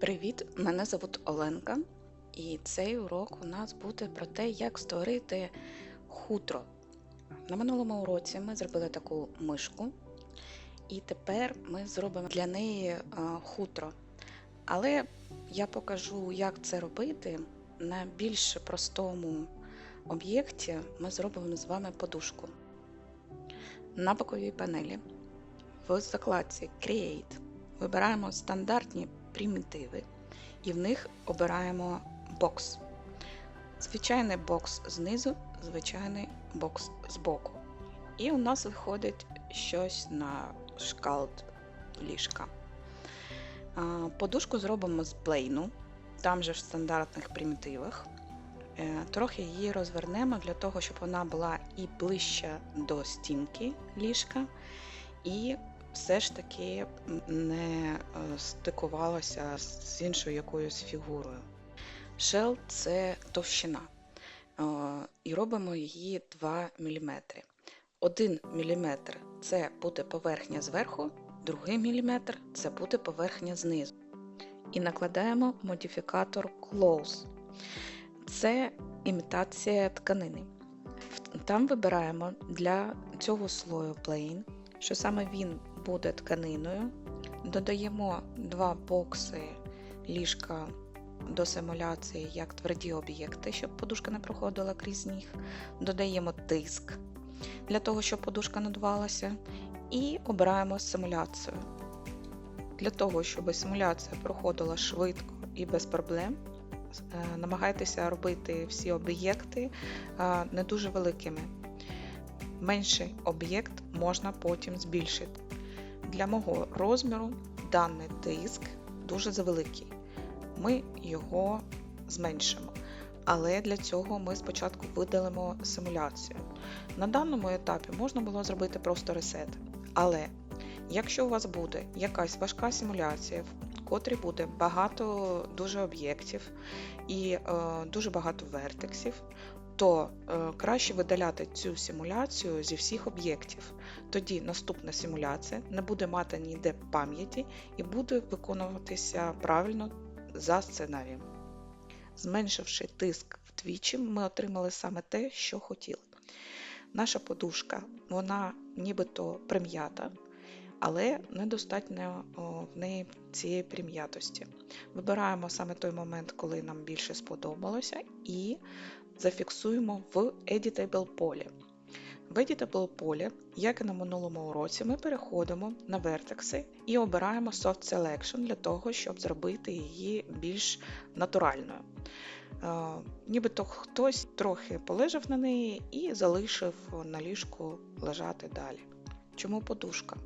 Привіт! Мене звуть Оленка, і цей урок у нас буде про те, як створити хутро. На минулому уроці ми зробили таку мишку, і тепер ми зробимо для неї хутро. Але я покажу, як це робити на більш простому об'єкті. Ми зробимо з вами подушку. На боковій панелі в закладці Create вибираємо стандартні примітиви і в них обираємо бокс. Звичайний бокс знизу, звичайний бокс збоку. І у нас виходить щось на шкалт ліжка. Подушку зробимо з плейну, там же в стандартних примітивах. Е, Трохи її розвернемо для того, щоб вона була і ближче до стінки ліжка, і все ж таки не е, стикувалася з іншою якоюсь фігурою. Шел це товщина. Е, І робимо її 2 мм. 1 мм це буде поверхня зверху, другий мм це буде поверхня знизу. І накладаємо модифікатор Close. Це імітація тканини. Там вибираємо для цього слою Plain, що саме він буде тканиною. Додаємо два бокси ліжка до симуляції як тверді об'єкти, щоб подушка не проходила крізь них. Додаємо тиск для того, щоб подушка надувалася, і обираємо симуляцію. Для того, щоб симуляція проходила швидко і без проблем, е, намагайтеся робити всі об'єкти е, не дуже великими. Менший об'єкт можна потім збільшити. Для мого розміру даний тиск дуже завеликий. Ми його зменшимо. Але для цього ми спочатку видалимо симуляцію. На даному етапі можна було зробити просто ресет. Але якщо у вас буде якась важка симуляція, в котрій буде багато дуже об'єктів і е, дуже багато вертексів, то е, краще видаляти цю симуляцію зі всіх об'єктів. Тоді наступна симуляція не буде мати ніде пам'яті і буде виконуватися правильно за сценарієм. Зменшивши тиск вдвічі, ми отримали саме те, що хотіли. Наша подушка, вона нібито прим'ята, але недостатньо в неї цієї прим'ятості. Вибираємо саме той момент, коли нам більше сподобалося, і зафіксуємо в Editable полі. В Editable полі, як і на минулому уроці, ми переходимо на вертекси і обираємо Soft Selection для того, щоб зробити її більш натуральною. Нібито хтось трохи полежав на неї і залишив на ліжку лежати далі. Чому подушка?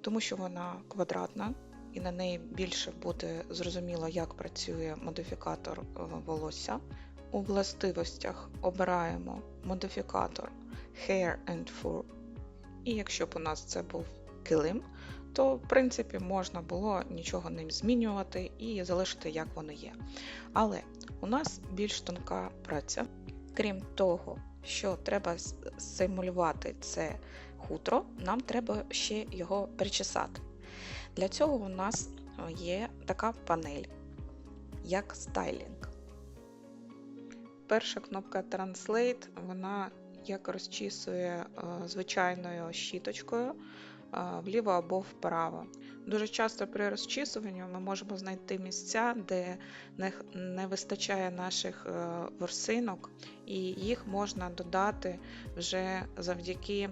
Тому що вона квадратна і на неї більше буде зрозуміло, як працює модифікатор волосся. У властивостях обираємо модифікатор Hair and Fur. І якщо б у нас це був килим, то в принципі можна було нічого ним змінювати і залишити, як воно є. Але у нас більш тонка праця. Крім того, що треба симулювати це хутро, нам треба ще його причесати. Для цього у нас є така панель, як стайлінг. Перша кнопка Translate, вона як розчісує звичайною щіточкою вліво або вправо. Дуже часто при розчісуванні ми можемо знайти місця, де не вистачає наших ворсинок, і їх можна додати вже завдяки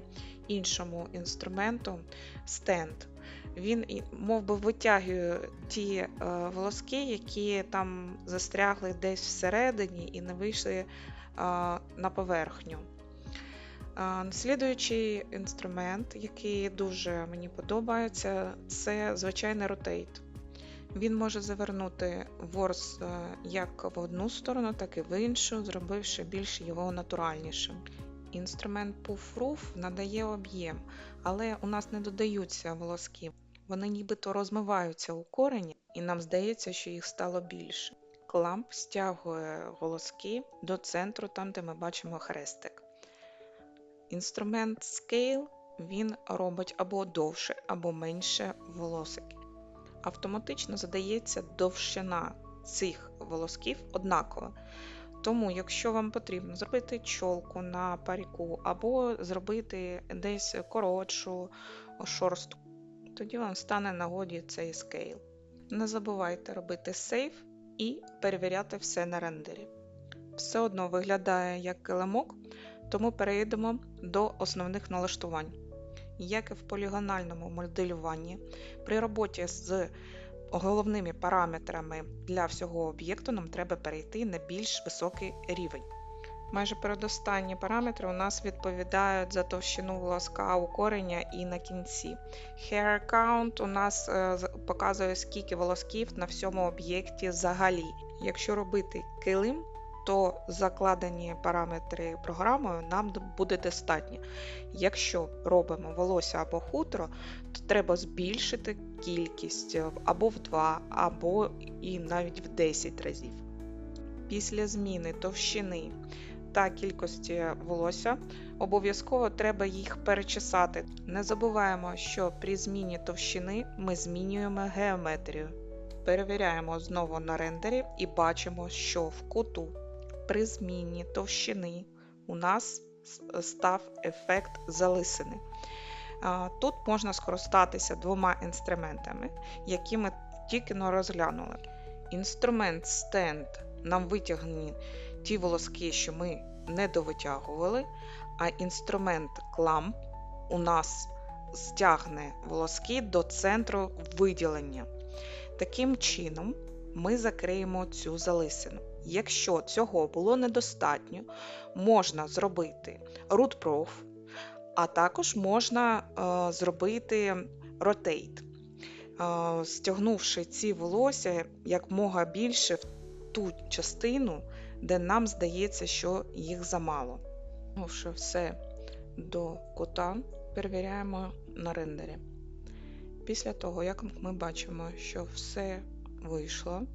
іншому інструменту стенд. Він мов би, витягує ті волоски, які там застрягли десь всередині і не вийшли на поверхню. Слідуючий інструмент, який дуже мені подобається, це звичайний ротейт. Він може завернути ворс е, як в одну сторону, так і в іншу, зробивши більш його натуральнішим. Інструмент Puff Roof надає об'єм, але у нас не додаються волоски. Вони нібито розмиваються у корені, і нам здається, що їх стало більше. Кламп стягує волоски до центру, там де ми бачимо хрестик. Інструмент Scale він робить або довше, або менше волосики. автоматично задається довжина цих волосків однакова. Тому, якщо вам потрібно зробити чолку на паріку або зробити десь коротшу шорстку, тоді вам стане нагоді цей скейл. Не забувайте робити сейф і перевіряти все на рендері. Все одно виглядає як килимок, тому перейдемо до основних налаштувань. Як і в полігональному моделюванні, при роботі з головними параметрами для всього об'єкту нам треба перейти на більш високий рівень. Майже передостанні параметри у нас відповідають за товщину волоска у кореня і на кінці. Hair count у нас е, показує, скільки волосків на всьому об'єкті взагалі. Якщо робити килим, то закладені параметри програмою нам буде достатньо. Якщо робимо волосся або хутро, то треба збільшити кількість або в 2, або і навіть в 10 разів. Після зміни товщини та кількості волосся обов'язково треба їх перечесати. Не забуваємо, що при зміні товщини ми змінюємо геометрію. Перевіряємо знову на рендері і бачимо, що в куту при зміні товщини у нас став ефект залисини. Тут можна скористатися двома інструментами, які ми тільки розглянули. Інструмент Stand нам витягне ті волоски, що ми не довитягували, а інструмент Clamp у нас стягне волоски до центру виділення. Таким чином, ми закриємо цю залисину. Якщо цього було недостатньо, можна зробити root proof, а також можна е, зробити rotate, е, стягнувши ці волосся якмога більше в ту частину, де нам здається, що їх замало. Стягнувши все до кута, перевіряємо на рендері. Після того, як ми бачимо, що все вийшло, е,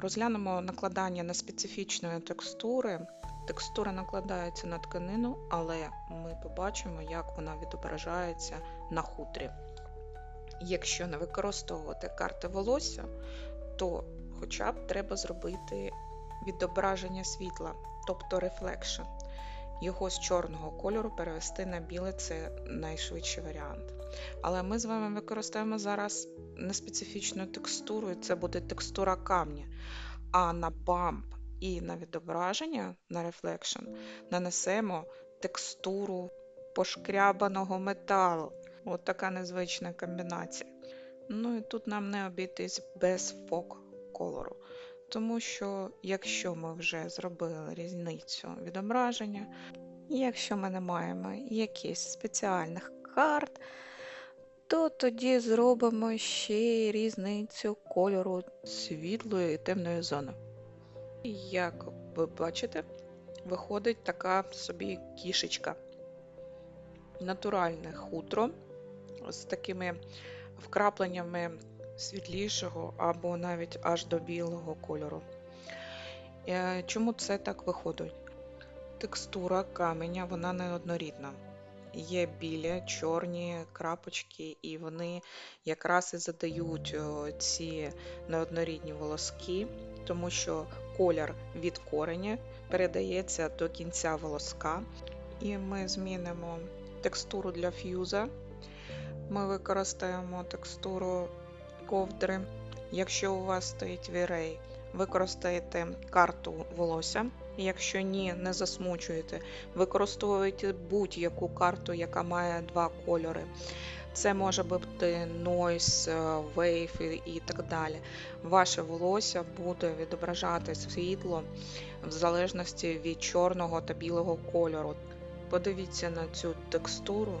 розглянемо накладання на специфічної текстури. Текстура накладається на тканину, але ми побачимо, як вона відображається на хутрі. Якщо не використовувати карти волосся, то хоча б треба зробити відображення світла, тобто reflection. Його з чорного кольору перевести на біле це найшвидший варіант. Але ми з вами використаємо зараз не специфічну текстуру, і це буде текстура камня. А на бамп і на відображення на reflection нанесемо текстуру пошкрябаного металу. От така незвична комбінація. Ну і тут нам не обійтись без фок кольору. Тому що якщо ми вже зробили різницю відображення, якщо ми не маємо якихось спеціальних карт, то тоді зробимо ще різницю кольору світлої і темної зони. І як ви бачите, виходить така собі кішечка. Натуральне хутро з такими вкрапленнями світлішого або навіть аж до білого кольору. Е, Чому це так виходить? Текстура каменя вона неоднорідна. Є білі, чорні крапочки, і вони якраз і задають ці неоднорідні волоски, тому що колір від кореня передається до кінця волоска. І ми змінимо текстуру для ф'юза. Ми використаємо текстуру ковдри. Якщо у вас стоїть V-Ray, використаєте карту волосся. Якщо ні, не засмучуєте, використовуйте будь-яку карту, яка має два кольори. Це може бути Noise, е, Wave і- і так далі. Ваше волосся буде відображати світло в залежності від чорного та білого кольору. Подивіться на цю текстуру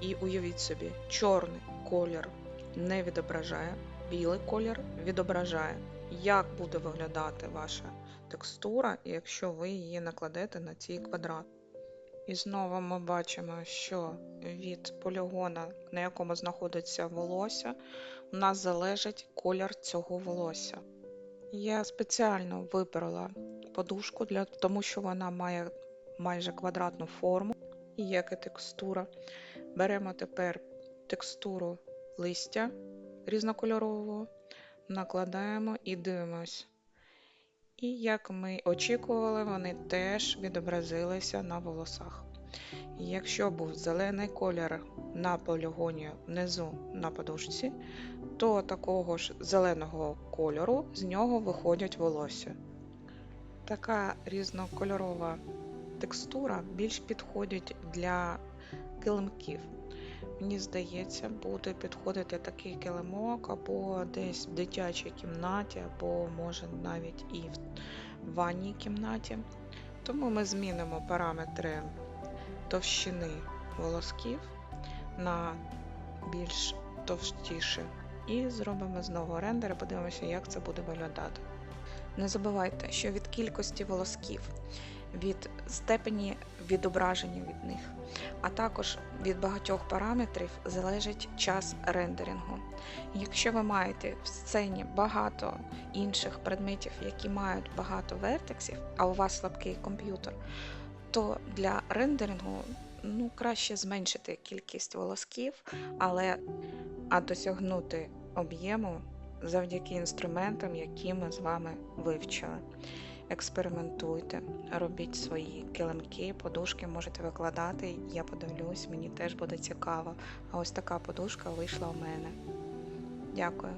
і уявіть собі, чорний колір не відображає, білий колір відображає. Як буде виглядати ваша текстура, якщо ви її накладете на цей квадрат? І знову ми бачимо, що від полігона, на якому знаходиться волосся, у нас залежить колір цього волосся. Я спеціально вибрала подушку, для, тому що вона має майже квадратну форму, як і текстура. Беремо тепер текстуру листя різнокольорового, накладаємо і дивимось. І як ми очікували, вони теж відобразилися на волосах. Якщо був зелений колір на полігоні внизу на подушці, то такого ж зеленого кольору з нього виходять волосся. Така різнокольорова текстура більш підходить для килимків. Мені здається, буде підходити такий килимок або десь в дитячій кімнаті, або може навіть і в ванній кімнаті. Тому ми змінимо параметри товщини волосків на більш товстіші. І зробимо знову рендер і подивимося, як це буде виглядати. Не забувайте, що від кількості волосків, від степені відображення від них, а також від багатьох параметрів залежить час рендерингу. Якщо ви маєте в сцені багато інших предметів, які мають багато вертексів, а у вас слабкий комп'ютер, то для рендерингу ну, краще зменшити кількість волосків, але а досягнути об'єму завдяки інструментам, які ми з вами вивчили. Експериментуйте, робіть свої килимки, подушки можете викладати. Я подивлюсь, мені теж буде цікаво. А ось така подушка вийшла у мене. Дякую.